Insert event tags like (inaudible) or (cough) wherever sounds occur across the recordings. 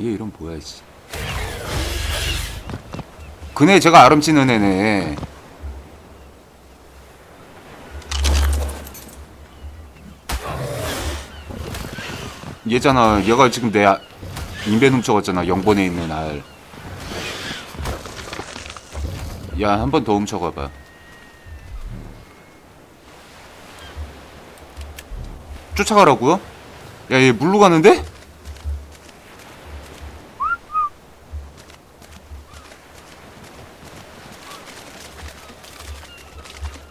얘 이름 뭐야 이씨 그네 제가 아름치는 애네 얘잖아 얘가 지금 내 아- 인벤 훔쳐갔잖아 영번에 있는 알 야, 한 번 더 훔쳐가봐. 쫓아가라고요? 야, 얘 물로 가는데?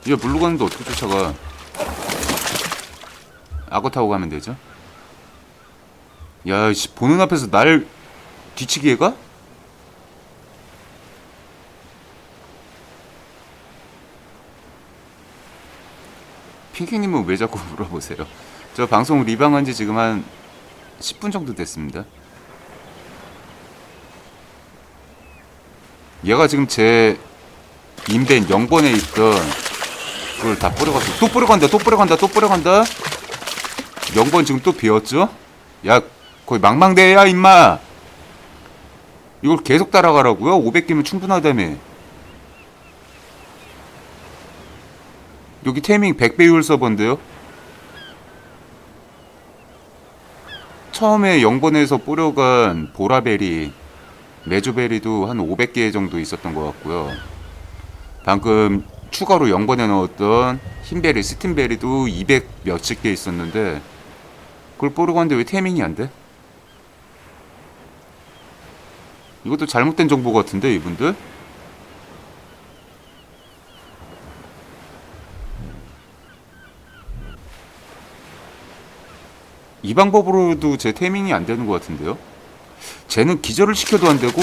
얘 물로 가는데 어떻게 쫓아가? 악어 타고 가면 되죠? 야, 씨, 보는 앞에서 날 뒤치기 해가? 핑키님은 왜 자꾸 (laughs) 물어보세요? 저 방송 리방한 지 지금 한 10분 정도 됐습니다. 얘가 지금 제 인벤 0번에 있던 그걸 다 뿌려갔어. 또 뿌려간다, 또 뿌려간다, 또 뿌려간다. 0번 지금 또 비었죠? 야, 거의 망망대해야, 임마! 이걸 계속 따라가라고요? 500개면 충분하다며. 여기 테이밍 100배율 서버인데요? 처음에 0번에서 뿌려간 보라베리, 메조베리도 한 500개 정도 있었던 것 같고요. 방금 추가로 0번에 넣었던 흰베리, 스팀베리도 200 몇십 개 있었는데 그걸 뿌리고 왔는데 왜 테이밍이 안 돼? 이것도 잘못된 정보 같은데 이분들? 이 방법으로도 제 테이밍이 안 되는 것 같은데요? 쟤는 기절을 시켜도 안 되고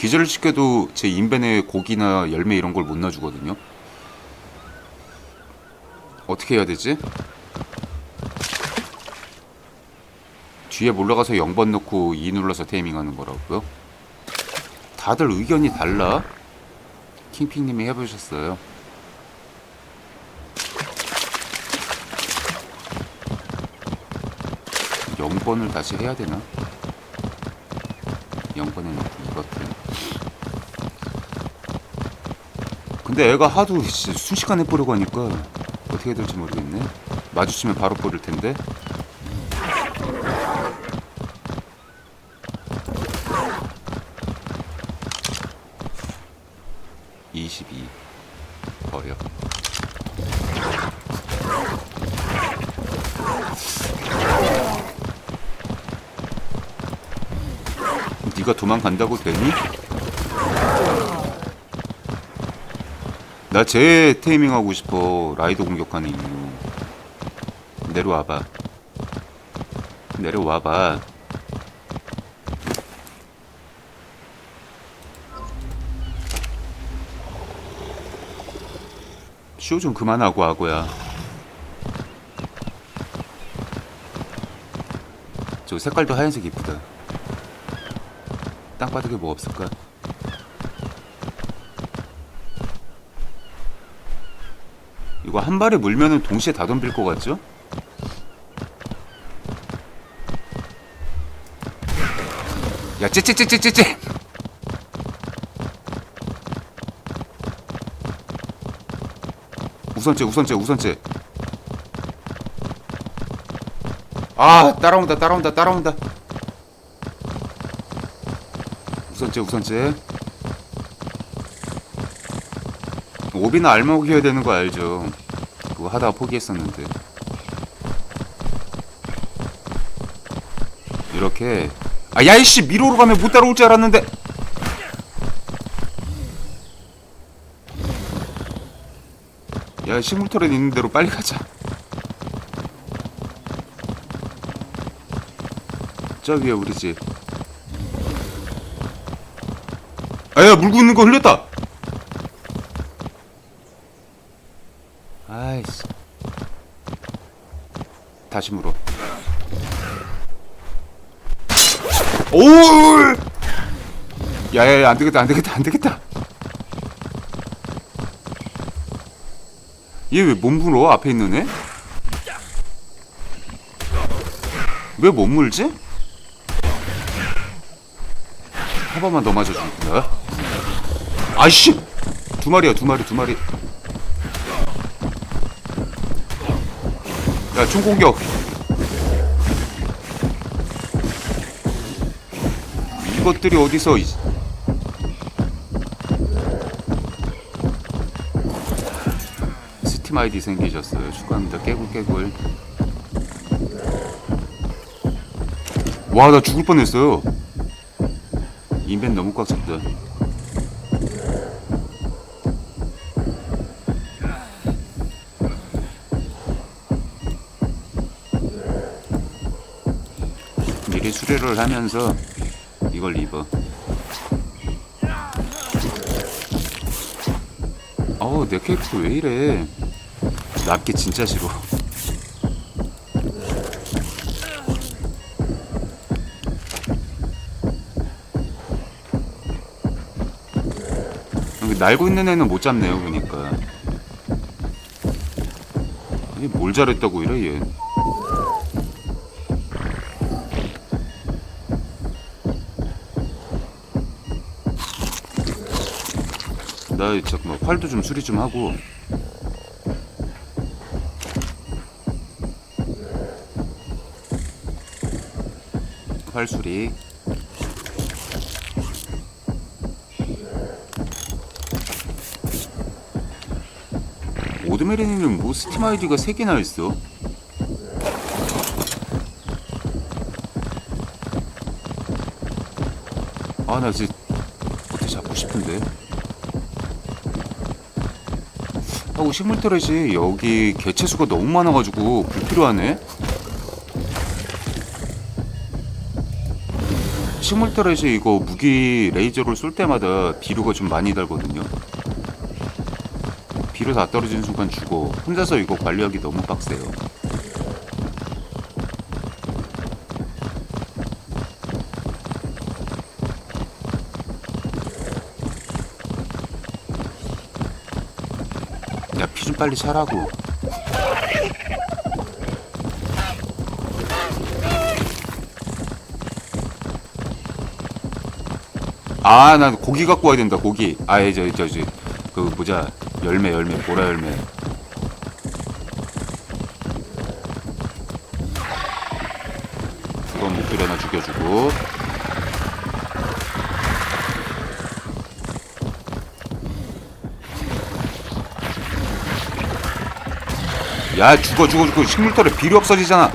기절을 시켜도 제 인벤에 고기나 열매 이런 걸못 넣어주거든요. 어떻게 해야 되지? 뒤에 몰라가서 0번 넣고 2 눌러서 테이밍하는 거라고요? 다들 의견이 달라? 킹핑님이 해보셨어요. 영번을 다시 해야 되나? 0번에 넣고 이것들. 근데 애가 하도 진짜 순식간에 뿌려고 하니까 어떻게 될지 모르겠네. 마주치면 바로 뿌릴 텐데. (22) 버려 네가 도망간다고 되니? 나제 테이밍 하고 싶어. 라이더 공격하는 이유. 내려와봐. 내려와봐. 쇼 좀 그만하고 하고야. 저 색깔도 하얀색 이쁘다. 땅바닥에 뭐 없을까? 이거 한 발에 물면은 동시에 다 덤빌 것 같죠? 야, 찌찌찌찌찌찌! 우선째, 우선째, 우선째. 아, 따라온다, 따라온다, 따라온다. 우선째, 우선째. 오비나 알먹이 해야 되는 거 알죠? 그거 하다가 포기했었는데. 이렇게. 아, 야이씨! 미로로 가면 못 따라올 줄 알았는데! 야, 식물 터렛 있는 대로 빨리 가자. 저 위에 우리 집. 아야, 물고 있는 거 흘렸다! 아이씨. 다시 물어. 오! 야야야 안 되겠다 안 되겠다 안 되겠다. 얘 왜 못 물어 앞에 있는 애? 왜 못 물지? 번만 더 맞아준다. 아이씨! 두 마리야, 두 마리, 두 마리. 야, 총공격. 이것들이 어디서 이- 스팀 아이디 생기셨어요. 축하합니다. 깨굴 깨굴. 와, 나 죽을 뻔했어요. 인벤 너무 꽉 찼다. 미리 수리를 하면서 이걸 입어. 어우, 내 캐릭터 왜 이래? 납기 진짜 싫어. 날고 있는 애는 못 잡네요, 보니까. 아니, 뭘 잘했다고 이래, 얘. 나 잠깐만 활도 좀 수리 좀 하고. 활 수리. 오드메리는 뭐 스팀 아이디가 3개나 있어. 아나 진짜 어떻게 잡고 싶은데 하고 식물 터렛이 여기 개체 수가 너무 많아가지고 불필요하네. 식물 터렛이 이거 무기 레이저를 쏠 때마다 비료가 좀 많이 달거든요. 비료 다 떨어지는 순간 죽어. 혼자서 이거 관리하기 너무 빡세요. 야, 피 좀 빨리 차라고. 아, 난 고기 갖고 와야 된다, 고기. 아, 예, 저, 저, 저, 그, 뭐자, 열매, 열매, 보라 열매. 야 죽어 죽어 죽어. 식물털에 비료 없어지잖아.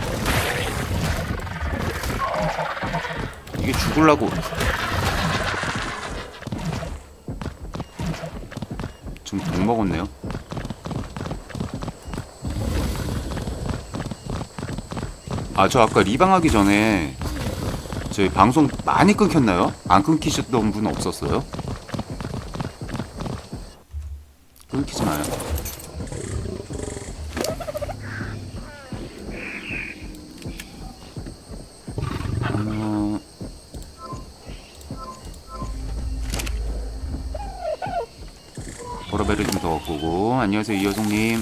이게 죽을라고. 좀독 먹었네요. 아 저 아까 리방하기 전에 저희 방송 많이 끊겼나요? 안 끊기셨던 분 없었어요? 끊기지 마요 보라벨을 좀더 갖고. 오고 안녕하세요 이여송님.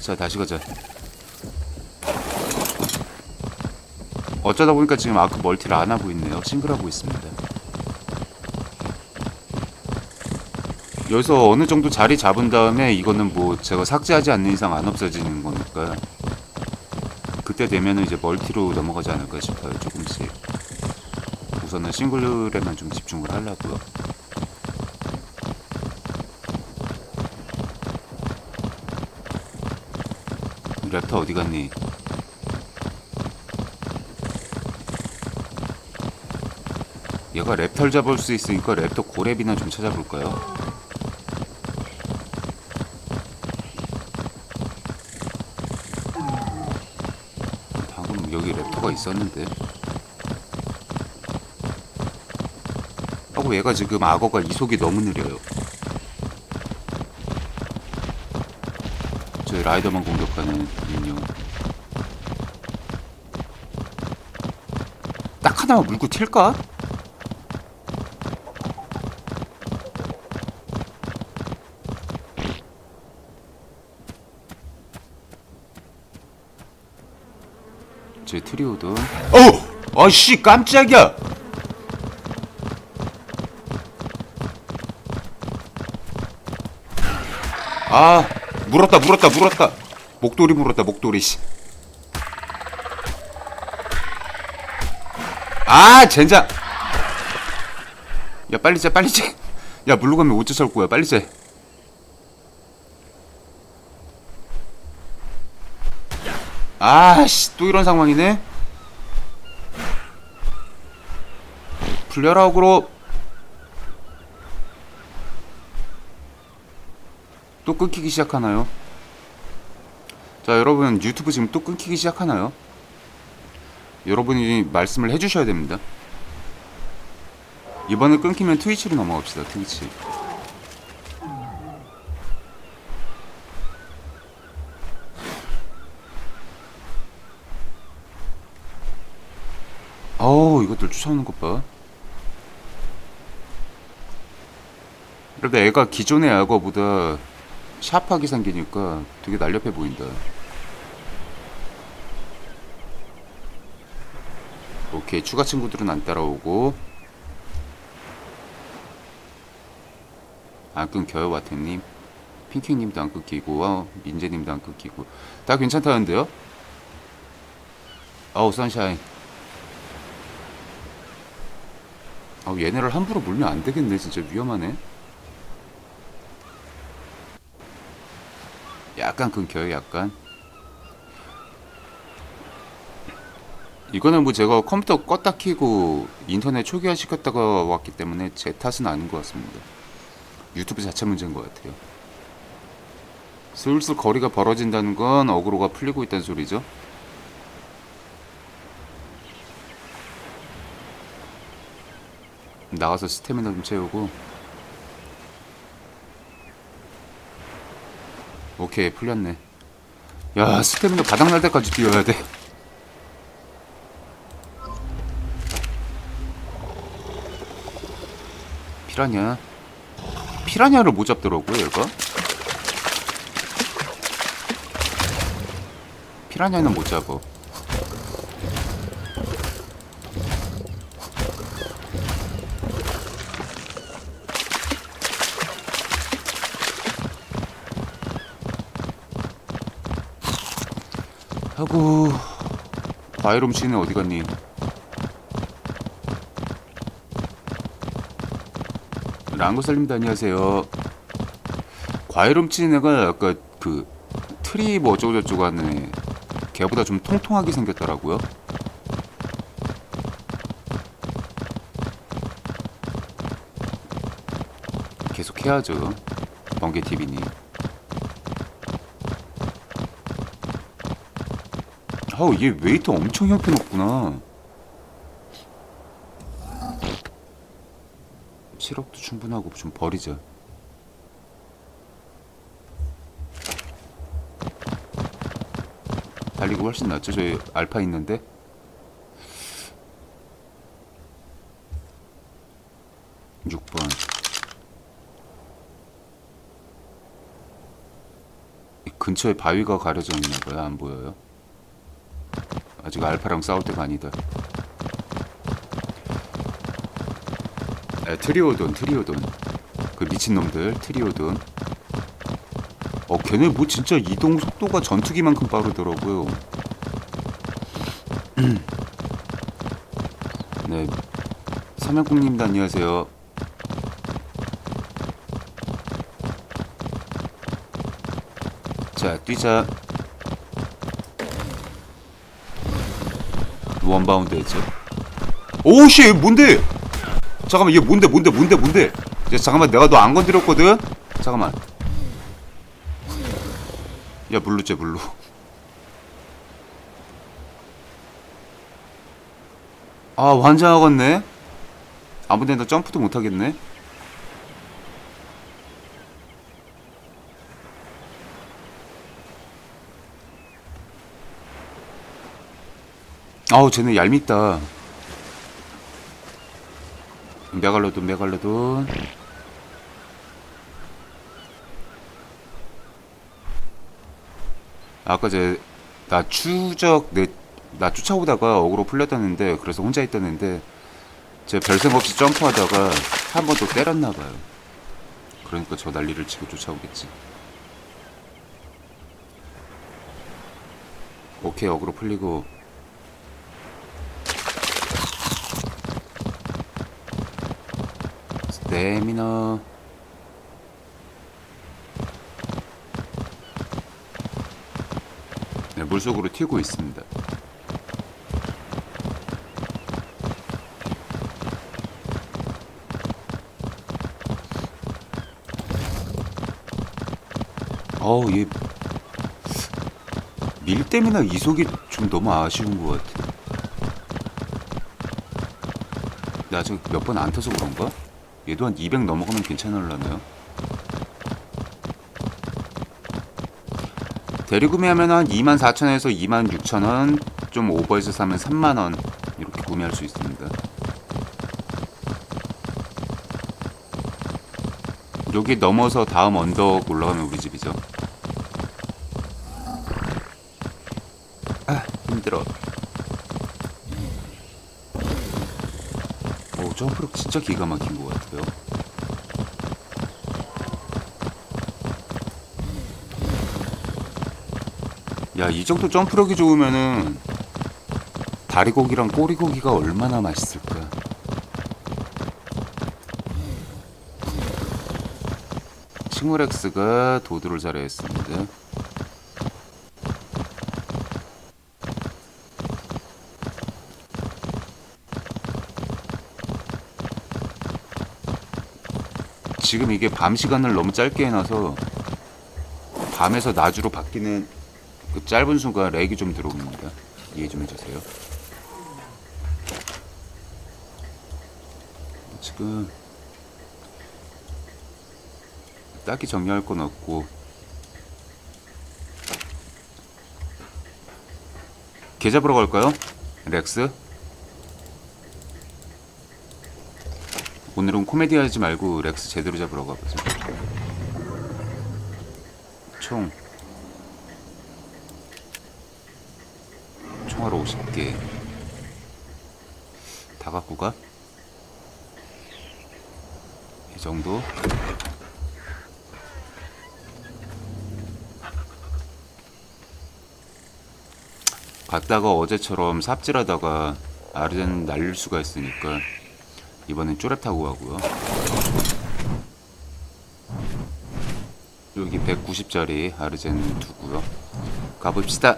자 다시 가자. 어쩌다 보니까 지금 아크 멀티를 안 하고 있네요. 싱글하고 있습니다. 여기서 어느 정도 자리 잡은 다음에 이거는 뭐 제가 삭제하지 않는 이상 안 없어지는 거니까 그때 되면은 이제 멀티로 넘어가지 않을까 싶어요 조금씩 우선은 싱글에만 좀 집중을 하려고요 랩터 어디 갔니? 얘가 랩털 잡을 수 있으니까 랩터 고랩이나 좀 찾아볼까요? 방금 여기 랩터가 있었는데 하고 얘가 지금 악어가 이속이 너무 느려요 저희 라이더만 공격하는 인형 딱 하나만 물고 튈까? 제 트리오든 어! 아씨 깜짝이야 아 물었다 물었다 물었다. 목도리 물었다 목도리 씨. 아 젠장. 야 빨리 재 빨리 재야 물로 가면 어째 설 거야? 빨리 재 아씨 또 이런 상황이네. 풀려라 어그로 또 끊기기 시작하나요? 자 여러분 유튜브 지금 또 끊기기 시작하나요? 여러분이 말씀을 해주셔야 됩니다 이번에 끊기면 트위치로 넘어갑시다 트위치 어우 이것들 쫓아오는 것 봐 그래도 애가 기존의 악어보다 샤프하게 생기니까 되게 날렵해 보인다. 오케이 추가 친구들은 안 따라오고. 안 끊겨요 와테님. 핑킹님도 안 끊기고 어, 민재님도 안 끊기고. 다 괜찮다는데요? 어우 선샤인. 아우 얘네를 함부로 물면 안 되겠네 진짜. 위험하네 약간 끊겨요 약간. 이거는 뭐 제가 컴퓨터 껐다 키고 인터넷 초기화 시켰다가 왔기 때문에 제 탓은 아닌 것 같습니다. 유튜브 자체 문제인 것 같아요. 슬슬 거리가 벌어진다는 건 어그로가 풀리고 있다는 소리죠. 나가서 스태미나 좀 채우고 오케이 풀렸네. 야 스태미나 바닥날 때까지 뛰어야 돼. 피라냐? 피라냐를 못 잡더라고요 얘가? 피라냐는 못 잡어 하고 과일음 씨는 어디 갔니? 랑고살님도 안녕하세요. 과일음 치는 애가 아까 그 트리 뭐 어쩌고 저쩌고 하는 애 걔보다 좀 통통하게 생겼더라고요. 계속 해야죠. 번개 TV님. 아우 얘 웨이트 엄청 형편없구나. 7억도 충분하고 좀 버리자. 달리고 훨씬 낫죠. 저희 알파 있는데. 육번 이 근처에 바위가 가려져 있나 봐요. 안 보여요. 아직 알파랑 싸울 때가 아니다. 에, 트리오돈, 트리오돈. 그 미친놈들, 트리오돈. 어, 걔네 뭐 진짜 이동 속도가 전투기만큼 빠르더라고요. (clears throat) 네. 삼양국님도 안녕하세요. 자, 뛰자. 원바운드 했죠. 오씨, 뭔데? 잠깐만 얘 뭔데 뭔데 뭔데 뭔데? 야 잠깐만 내가 너 안 건드렸거든? 잠깐만. 야 물루째 물루. 아 완장하겠네? 아무데나 점프도 못하겠네 아우 쟤네 얄밉다 메갈로돈 메갈로돈 아까 제나 추적 내 나 쫓아오다가 어그로 풀렸다는데 그래서 혼자 있다는데 제가 별생 없이 점프하다가 한번또 때렸나 봐요. 그러니까 저 난리를 치고 쫓아오겠지. 오케이 어그로 풀리고 스태미너 네, 물속으로 튀고 있습니다. 어우 얘 밀댐이나 이속이 좀 너무 아쉬운 것 같아. 나 아직 몇번 안 타서 그런가? 얘도 한 200 넘어가면 괜찮을라나요? 대리구매하면 한 24,000원에서 26,000원 좀 오버해서 사면 3만원 이렇게 구매할 수 있습니다. 여기 넘어서 다음 언덕 올라가면 우리 집이죠. 아 힘들어 점프력 진짜 기가 막힌 것 같아요 야, 이 정도 점프력이 좋으면은 다리고기랑 꼬리고기가 얼마나 맛있을까? 칭우렉스가 도드를 잘했습니다. 지금 이게 밤 시간을 너무 짧게 해놔서 밤에서 낮으로 바뀌는 그 짧은 순간 렉이 좀 들어옵니다. 이해 좀 해주세요. 지금 딱히 정리할 건 없고 개 잡으러 갈까요? 렉스? 오늘은 코미디 하지 말고 렉스 제대로 잡으러 가보자. 총 총알 50개 다 갖고 가? 이 정도? 갔다가 어제처럼 삽질하다가 아르젠 날릴 수가 있으니까 이번엔 쪼랩 타고 가고요. 여기 190짜리 아르젠 두고요. 가봅시다